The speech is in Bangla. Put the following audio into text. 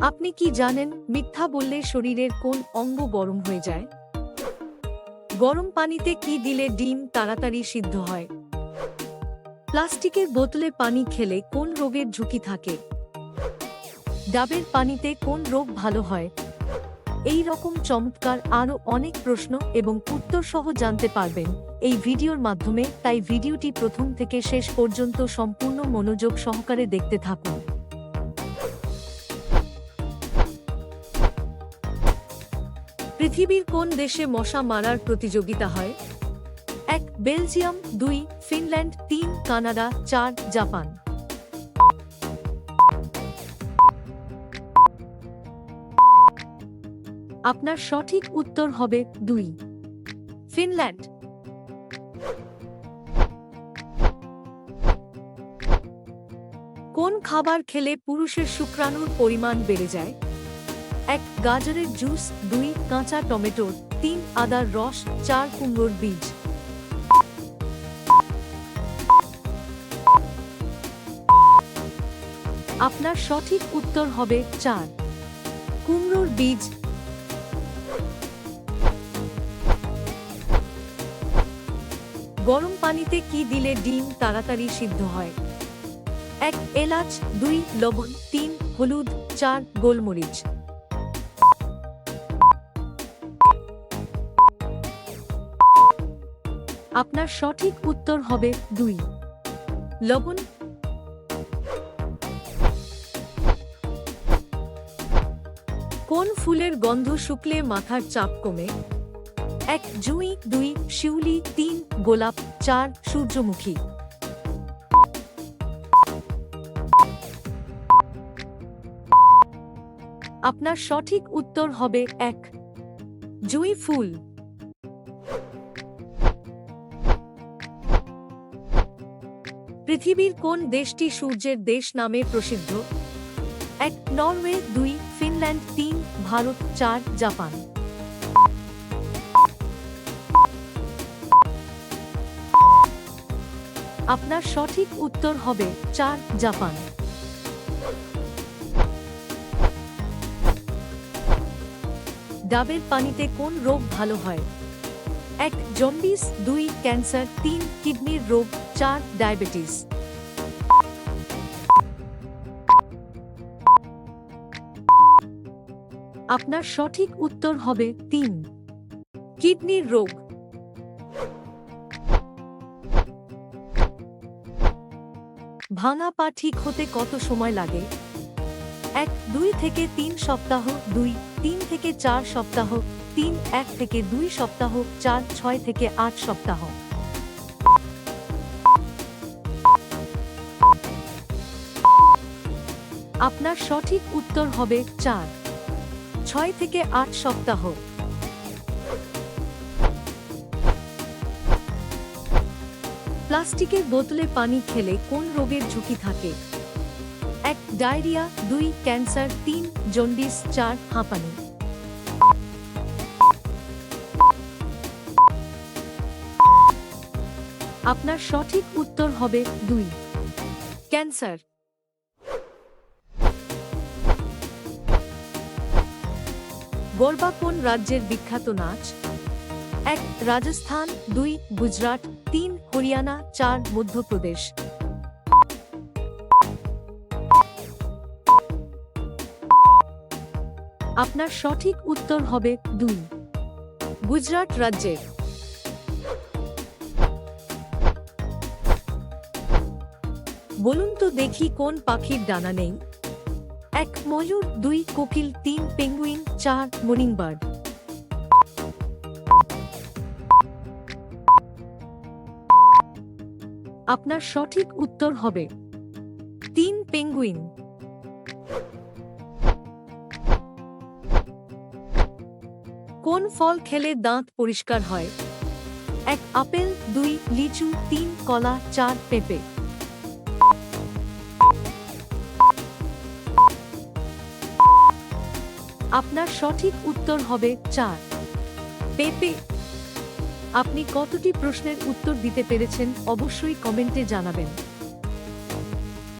আপনি কি জানেন মিথ্যা বললে শরীরের কোন অঙ্গ গরম হয়ে যায়? গরম পানিতে কি দিলে ডিম তাড়াতাড়ি সিদ্ধ হয়? প্লাস্টিকের বোতলে পানি খেলে কোন রোগের ঝুঁকি থাকে? ডাবের পানিতে কোন রোগ ভালো হয়? এই রকম চমৎকার আরও অনেক প্রশ্ন এবং উত্তর সহ জানতে পারবেন এই ভিডিওর মাধ্যমে, তাই ভিডিওটি প্রথম থেকে শেষ পর্যন্ত সম্পূর্ণ মনোযোগ সহকারে দেখতে থাকুন। পৃথিবীর কোন দেশে মশা মারার প্রতিযোগিতা হয়? এক, বেলজিয়াম, দুই, ফিনল্যান্ড, তিন, কানাডা, চার, জাপান। আপনার সঠিক উত্তর হবে দুই। ফিনল্যান্ড। কোন খাবার খেলে পুরুষের শুক্রাণুর পরিমাণ বেড়ে যায়? এক গাজরের জুস, দুই কাঁচা টমেটো তিন আদার রস, চার কুমড়োর বীজ। আপনার সঠিক উত্তর হবে চার। কুমড়োর বীজ। গরম পানিতে কি দিলে ডিম তাড়াতাড়ি সিদ্ধ হয়? এক এলাচ, দুই লবণ, তিন হলুদ, চার গোলমরিচ। আপনার সঠিক উত্তর হবে দুই। লবণ। কোন ফুলের গন্ধ শুকলে মাথার চাপ কমে? এক, জুই, দুই, শিউলি, তিন, গোলাপ, চার, সূর্যমুখী। আপনার সঠিক উত্তর হবে এক। জুই ফুল। পৃথিবীর কোন দেশটি সূর্যের দেশ নামে প্রসিদ্ধ? এক, নরওয়ে, দুই, ফিনল্যান্ড, তিন, ভারত, চার, জাপান। আপনার সঠিক উত্তর হবে চার, জাপান। ডাবের পানিতে কোন রোগ ভালো হয়? এক জন্ডিস দুই, ক্যান্সার, তিন, কিডনির রোগ চার ডায়াবেটিস আপনার সঠিক উত্তর হবে তিন। কিডনির রোগ। ভাঙা পা ঠিক হতে কত সময় লাগে? এক, দুই থেকে তিন সপ্তাহ, দুই, তিন থেকে চার সপ্তাহ, তিন, এক থেকে দুই সপ্তাহ, চার, ছয় থেকে আট সপ্তাহ। আপনার সঠিক উত্তর হবে চার ছয় থেকে আট সপ্তাহ। প্লাস্টিকের বোতলে পানি খেলে কোন রোগের ঝুঁকি থাকে? এক, ডায়রিয়া, দুই, ক্যান্সার, তিন, জন্ডিস, চার, হাঁপানি। আপনার সঠিক উত্তর হবে দুই। ক্যান্সার। গরবা কোন রাজ্যের বিখ্যাত নাচ। এক রাজস্থান, দুই গুজরাট, তিন হরিয়ানা, চার মধ্যপ্রদেশ। আপনার সঠিক উত্তর হবে দুই। গুজরাট রাজ্যের বলুন তো দেখি কোন পাখির ডানা নেই। এক ময়ূর, দুই কোকিল, তিন পেঙ্গুইন, চার মর্নিং বার্ড আপনার সঠিক উত্তর হবে তিন পেঙ্গুইন। কোন ফল খেলে দাঁত পরিষ্কার হয়? এক আপেল, দুই লিচু, তিন কলা, চার পেঁপে। আপনার সঠিক উত্তর হবে চার। পেঁপে, আপনি কতটি প্রশ্নের উত্তর দিতে পেরেছেন অবশ্যই কমেন্টে জানাবেন।